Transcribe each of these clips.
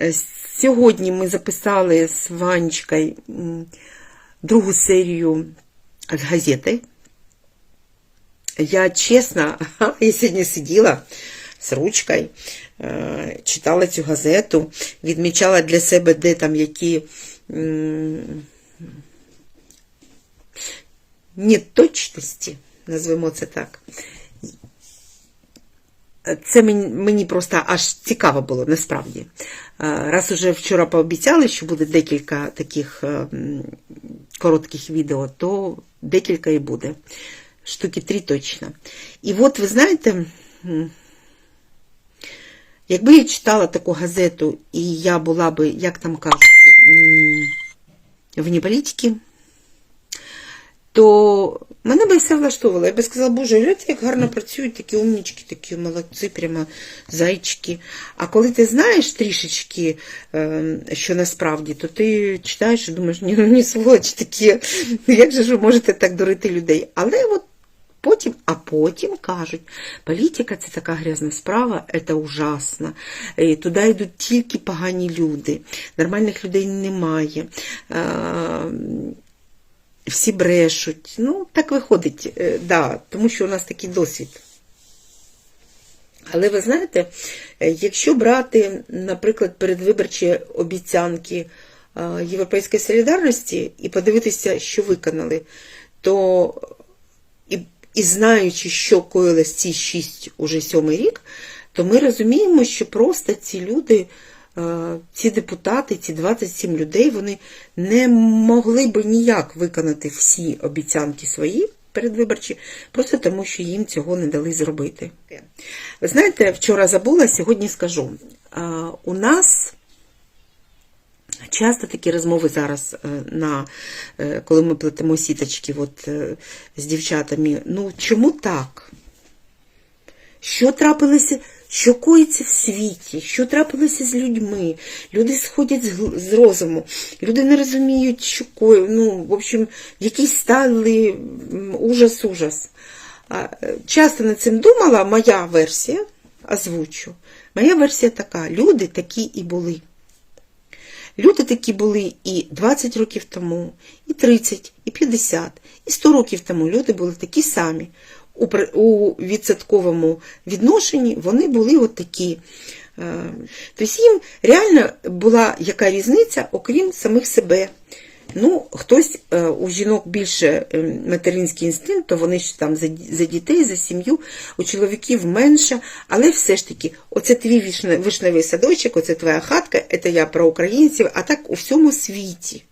Е, Сьогодні ми записали з Ванечкою другу серію газети. Я чесно, я сьогодні сиділа з ручкою, е, читала цю газету, відмічала для себе, де там які неточності, назвемо це так. Це мені, просто аж цікаво було, насправді. Е, Раз уже вчора пообіцяли, що буде декілька таких е, коротких відео, то декілька і буде. Штуки три точно. І от ви знаєте, якби я читала таку газету, і я була би, як там кажуть, вне політики, то мене би все влаштовувало. Я би сказала, боже, гляньте, як гарно працюють, такі умнічки, такі молодці, прямо зайчики. А коли ти знаєш трішечки, е, що насправді, то ти читаєш і думаєш, ні, ну ні, сволочі такі, як же ви можете так дурити людей? Але от Потім, а потім кажуть, політика це така грязна справа, це ужасно. Е, Туди йдуть тільки погані люди, нормальних людей немає. Всі брешуть. Ну, так виходить, е, да, тому що у нас такий досвід. Але ви знаєте, е, якщо брати, наприклад, передвиборчі обіцянки е, Європейської солідарності і подивитися, що виконали, то і, і знаючи, що коїлось ці шість уже сьомий рік, то ми розуміємо, що просто ці люди, ці депутати, ці 27 людей, вони не могли би ніяк виконати всі обіцянки свої передвиборчі, просто тому, що їм цього не дали зробити. Ви знаєте, вчора забула, сьогодні скажу. Е, У нас Часто такі розмови зараз, е, на, е, коли ми плетемо сіточки от, е, з дівчатами. Ну, чому так? Що трапилося, що коїться в світі, що трапилося з людьми? Люди сходять з, розуму, люди не розуміють, що коїться. Ну, в общем, якийсь стали ужас-ужас. Е, Часто над цим думала, моя версія, озвучу. Моя версія така: люди такі і були. Люди такі були і 20 років тому, і 30, і 50, і 100 років тому люди були такі самі. У, відсотковому відношенні вони були от такі. Е, Тобто їм реально була яка різниця, окрім самих себе. Ну, хтось е, у жінок більше е, материнський інстинкт, то вони ж там за дітей, за сім'ю, у чоловіків менше, але все ж таки, оце твій вишневий садочок, оце твоя хатка, це я про українців, а так у всьому світі.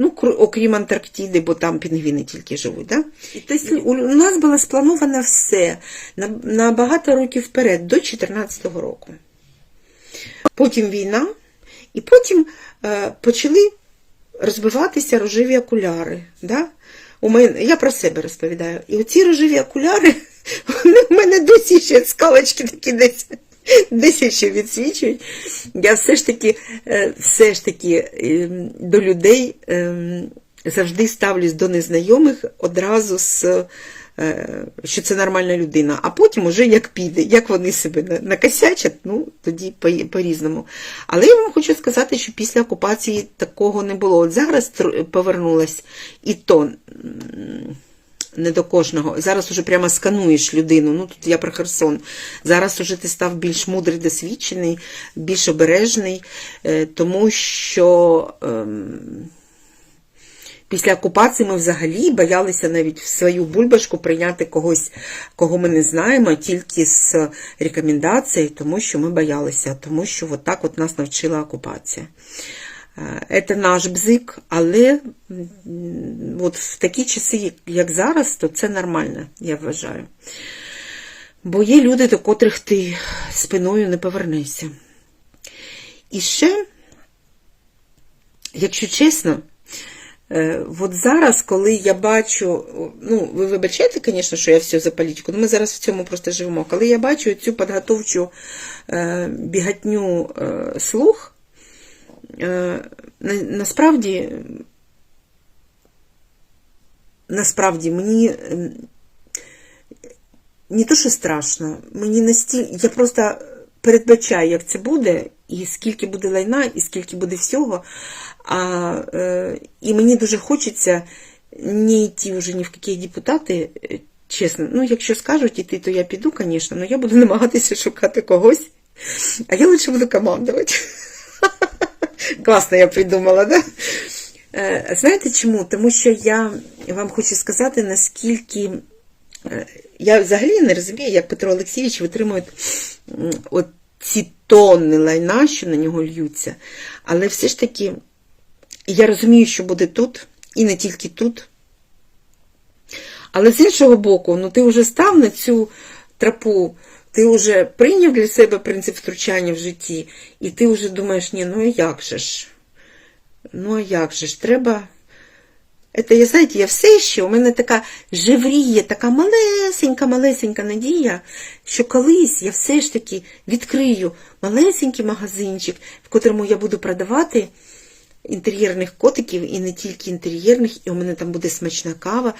Ну, окрім Антарктиди, бо там пінгвіни тільки живуть. Да? Тобто, у нас було сплановано все на, на багато років вперед, до 2014 року. Потім війна, і потім е, почали розбиватися рожеві окуляри. Да? У мене, я про себе розповідаю. І оці рожеві окуляри, вони в мене досі ще скалочки такі десь. Десь ще відсвічують. Я все ж таки, е, все ж таки ем, до людей ем, завжди ставлюсь до незнайомих одразу з, е, що це нормальна людина, а потім уже як піде, як вони себе накосячать, ну тоді по- по-різному. Але я вам хочу сказати, що після окупації такого не було. От зараз повернулась і то. Не до кожного. Зараз уже прямо скануєш людину. Ну тут я про Херсон. Зараз уже ти став більш мудрий, досвідчений, більш обережний, е, тому що ем, після окупації ми взагалі боялися навіть в свою бульбашку прийняти когось, кого ми не знаємо, тільки з рекомендацій, тому що ми боялися, тому що от так от нас навчила окупація. Це наш бзик, але от в такі часи, як зараз, то це нормально, я вважаю. Бо є люди, до котрих ти спиною не повернешся. І ще, якщо чесно, е, от зараз, коли я бачу, ну, ви вибачаєте, звісно, що я все за політику, але ми зараз в цьому просто живемо. Коли я бачу цю підготовчу е, бігатню е, слух, насправді, насправді мені не то, що страшно, мені настільки, я просто передбачаю, як це буде, і скільки буде лайна, і скільки буде всього. А, е, і мені дуже хочеться не йти вже ні в які депутати, е, чесно. Ну, якщо скажуть іти, то я піду, звісно, але я буду намагатися шукати когось. А я лише буду командувати. Класно я придумала, да? Е, Знаєте чому? Тому що я вам хочу сказати, наскільки е, я взагалі не розумію, як Петро Олексійович витримує от ці тонни лайна, що на нього льються. Але все ж таки, я розумію, що буде тут, і не тільки тут. Але з іншого боку, ну ти вже став на цю тропу, ти вже прийняв для себе принцип втручання в житті, і ти вже думаєш, ні, ну а як же ж? Ну, а як же ж, треба. Это, я знаєте, я все ще, у мене така жевріє, така малесенька, малесенька надія, що колись я все ж таки відкрию малесенький магазинчик, в котрому я буду продавати інтер'єрних котиків, і не тільки інтер'єрних, і у мене там буде смачна кава,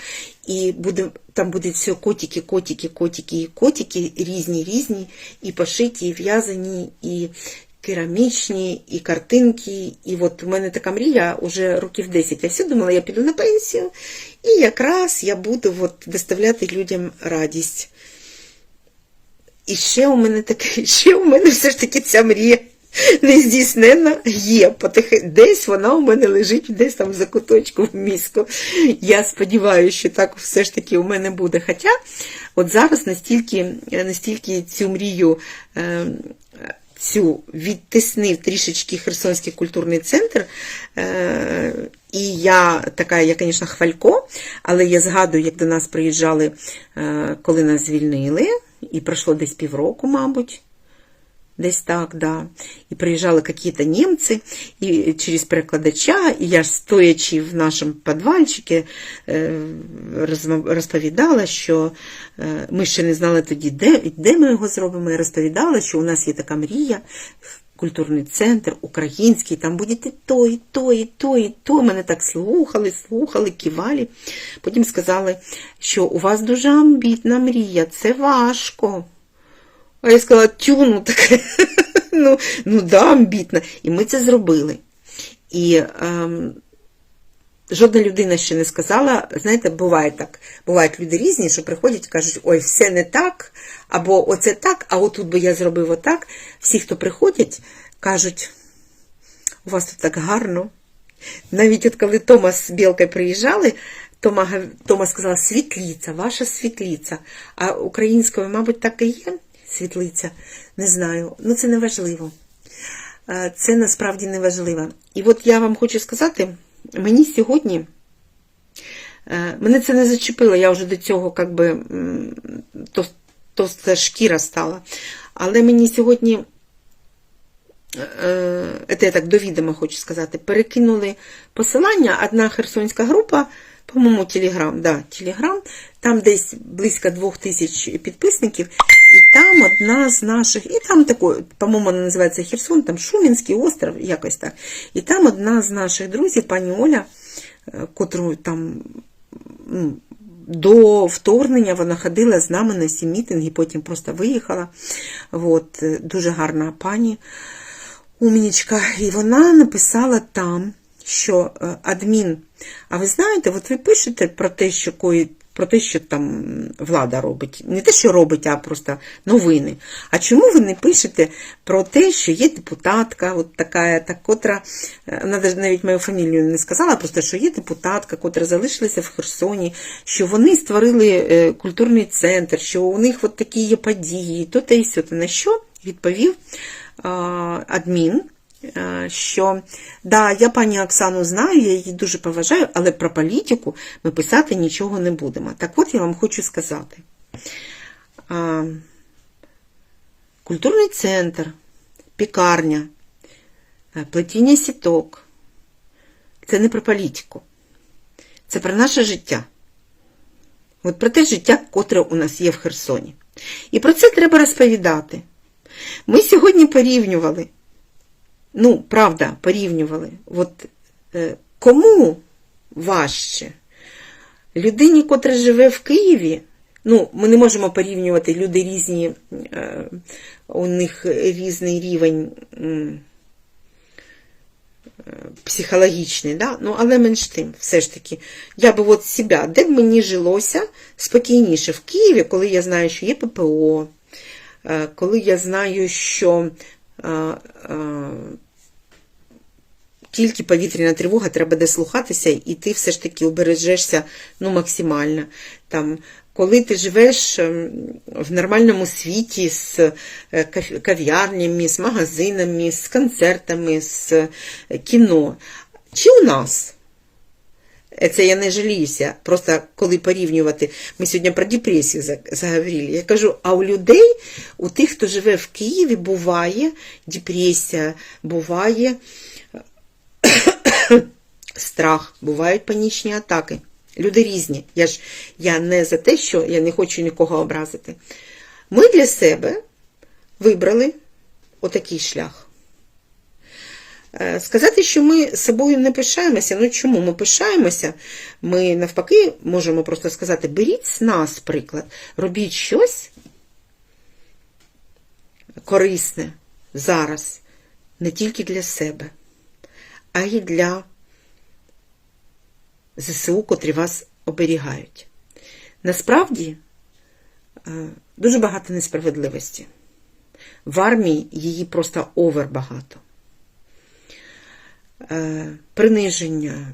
і буде, там буде все котики, котики, котики і котики, різні, різні, і пошиті, і в'язані, і керамічні, і картинки. І от у мене така мрія вже років 10. Я все думала, я піду на пенсію, і якраз я буду от доставляти людям радість. І ще у мене таке, ще у мене все ж таки ця мрія не здійснена є. Потихи, десь вона у мене лежить, десь там за куточку в мізку. Я сподіваюся, що так все ж таки у мене буде. Хоча от зараз настільки, настільки цю мрію. Е, Цю відтиснив трішечки Херсонський культурний центр. Е, і я така, я, звісно, хвалько, але я згадую, як до нас приїжджали, е, коли нас звільнили, і пройшло десь півроку, мабуть. Десь так, да. Приїжджали якісь німці і через перекладача, і я стоячи в нашому підвальчику, розповідала, що ми ще не знали тоді, де, де ми його зробимо. Я розповідала, що у нас є така мрія, культурний центр, український, там буде і то, і то, і то, і то. Мене так слухали, слухали, кивали. Потім сказали, що у вас дуже амбітна мрія, це важко. А я сказала, тю, ну таке, ну, ну да, амбітна. І ми це зробили. І ем, жодна людина ще не сказала, знаєте, буває так, бувають люди різні, що приходять і кажуть, ой, все не так, або оце так, а отут би я зробив отак. Всі, хто приходять, кажуть, у вас тут так гарно. Навіть от коли Томас з Білкою приїжджали, Тома, Тома сказала, світліця, ваша світліця. А українською, мабуть, так і є світлиця. Не знаю. Ну, це не важливо. Це насправді не важливо. І от я вам хочу сказати, мені сьогодні, мене це не зачепило, я вже до цього як би, товста шкіра стала. Але мені сьогодні, це я так довідомо хочу сказати, перекинули посилання, одна херсонська група, по-моєму, Телеграм, да, Телеграм, там десь близько двох тисяч підписників, і там одна з наших, і там такой, по-моєму, вона називається Херсон, там Шумінський остров, якось так. І там одна з наших друзів, пані Оля, котру там ну, до вторгнення вона ходила з нами на всі мітинги, потім просто виїхала. От, дуже гарна пані умнічка. І вона написала там, що адмін, а ви знаєте, от ви пишете про те, що коїть про те, що там влада робить. Не те, що робить, а просто новини. А чому ви не пишете про те, що є депутатка, от така, та, котра, вона навіть мою фамілію не сказала, просто що є депутатка, котра залишилася в Херсоні, що вони створили культурний центр, що у них от такі є події, то те і сьо. На що відповів адмін що да, я пані Оксану знаю, я її дуже поважаю, але про політику ми писати нічого не будемо. Так от я вам хочу сказати. Культурний центр, пікарня, плетіння сіток це не про політику, це про наше життя. От про те життя, котре у нас є в Херсоні. І про це треба розповідати. Ми сьогодні порівнювали ну, правда, порівнювали. От е, кому важче? Людині, котра живе в Києві, ну, ми не можемо порівнювати люди різні, е, у них різний рівень. психологічний, да? ну, але менш тим, все ж таки, я би от себе, де б мені жилося спокійніше в Києві, коли я знаю, що є ППО, е, коли я знаю, що е, е, тільки повітряна тривога, треба дослухатися, і ти все ж таки обережешся ну, максимально. Там, коли ти живеш ем, в нормальному світі з е, кав'ярнями, з магазинами, з концертами, з е, кіно. Чи у нас? Е, Це я не жаліюся. Просто коли порівнювати, ми сьогодні про депресію за- заговорили. Я кажу, а у людей, у тих, хто живе в Києві, буває депресія, буває страх, бувають панічні атаки. Люди різні. Я ж я не за те, що я не хочу нікого образити. Ми для себе вибрали отакий шлях. Е, Сказати, що ми собою не пишаємося, ну чому ми пишаємося? Ми навпаки можемо просто сказати: беріть з нас приклад, робіть щось корисне зараз, не тільки для себе, а й для ЗСУ, котрі вас оберігають. Насправді е, дуже багато несправедливості. В армії її просто овер багато. Е, Приниження,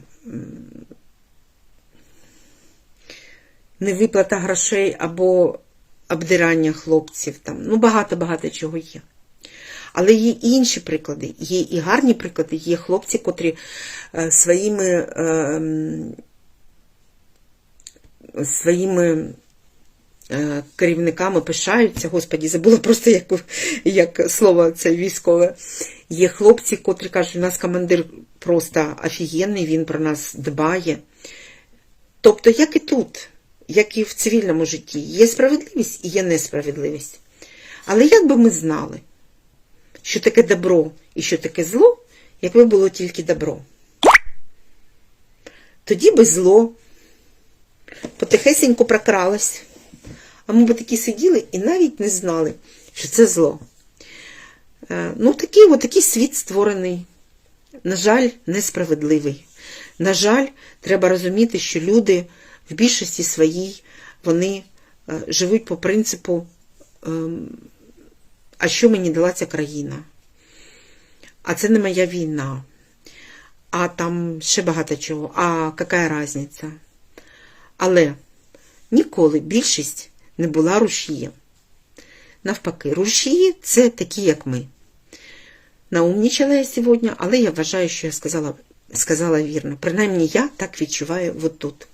невиплата грошей або обдирання хлопців. Там. Ну, багато-багато чого є. Але є і інші приклади. Є і гарні приклади, є хлопці, котрі е, своїми, е, своїми керівниками пишаються. Господі, забула просто як, як слово це військове. Є хлопці, котрі кажуть, у нас командир просто офігенний, він про нас дбає. Тобто, як і тут, як і в цивільному житті, є справедливість і є несправедливість. Але як би ми знали, що таке добро і що таке зло, якби було тільки добро. Тоді би зло потихесенько прокралось, а ми б такі сиділи і навіть не знали, що це зло. Е, Ну, такий, от такий світ створений. На жаль, несправедливий. На жаль, треба розуміти, що люди в більшості своїй вони е, живуть по принципу ем, а що мені дала ця країна? А це не моя війна. А там ще багато чого. А яка різниця? Але ніколи більшість не була рушієм. Навпаки, рушії це такі, як ми. Наумнічала я сьогодні, але я вважаю, що я сказала, сказала вірно. Принаймні я так відчуваю отут. тут.